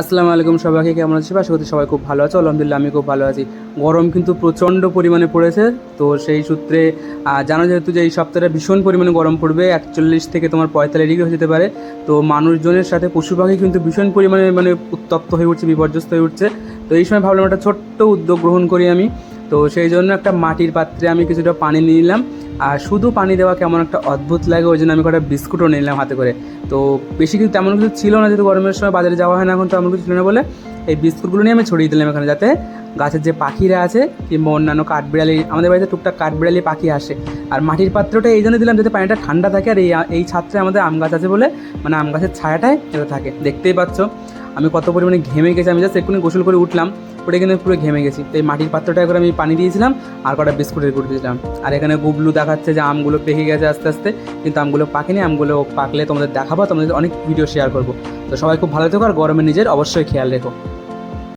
আসসালামু আলাইকুম সবাইকে, কেমন আছি আশা করছি সবাই খুব ভালো আছো। আলহামদুলিল্লাহ আমি খুব ভালো আছি। গরম কিন্তু প্রচণ্ড পরিমাণে পড়েছে, তো সেই সূত্রে জানা যেহেতু যে এই সপ্তাহটা ভীষণ পরিমাণে গরম পড়বে, একচল্লিশ থেকে তোমার পঁয়তাল্লিশ ডিগ্রি হয়ে যেতে পারে, তো মানুষজনের সাথে পশু পাখি কিন্তু ভীষণ পরিমাণে মানে উত্তপ্ত হয়ে উঠছে, বিপর্যস্ত হয়ে উঠছে। তো এই সময় ভাবলাম একটা ছোট্ট উদ্যোগ গ্রহণ করি আমি। তো সেই জন্য একটা মাটির পাত্রে আমি কিছুটা পানি নিয়ে নিলাম। আর শুধু পানি দেওয়া কেমন একটা অদ্ভুত লাগে, ওই জন্য আমি কটা বিস্কুটও নিলাম হাতে করে। তো বেশি কিছু তেমন কিছু ছিল না, যেহেতু গরমের সময় বাজারে যাওয়া হয় না এখন তেমন কিছু ছিল না বলে এই বিস্কুটগুলো নিয়ে আমি ছড়িয়ে দিলাম এখানে, যাতে গাছের যে পাখিরা আছে, কিংবা অন্যান্য কাঠবিড়ালি, আমাদের বাড়িতে টুকটাক কাঠবিড়ালি পাখি আসে। আর মাটির পাত্রটা এই জন্য দিলাম, যাতে পানিটা ঠান্ডা থাকে, আর এই এই ছাত্রে আমাদের আম গাছ আছে বলে মানে আম গাছের ছায়াটায় এটা থাকে। দেখতেই পাচ্ছ। আমি কত পরিমাণে ঘেমে গেছি, আমি জাস্ট এক্ষুনি গোসল করে উঠলাম ওটা কিন্তু পুরো ঘেমে গেছি। তো এই মাটির পাত্রটা করে আমি পানি দিয়েছিলাম আর কটা বিস্কুটের গুঁড়ো দিয়েছিলাম। আর এখানে গুবলু দেখাচ্ছে যে আমগুলো পেকে গেছে আস্তে আস্তে, কিন্তু আমগুলো পাকেনি, আমগুলো পাকলে তোমাদের দেখাবো, তোমাদের অনেক ভিডিও শেয়ার করব। তো সবাই খুব ভালো থেকো আর গরমে নিজের অবশ্যই খেয়াল রেখো।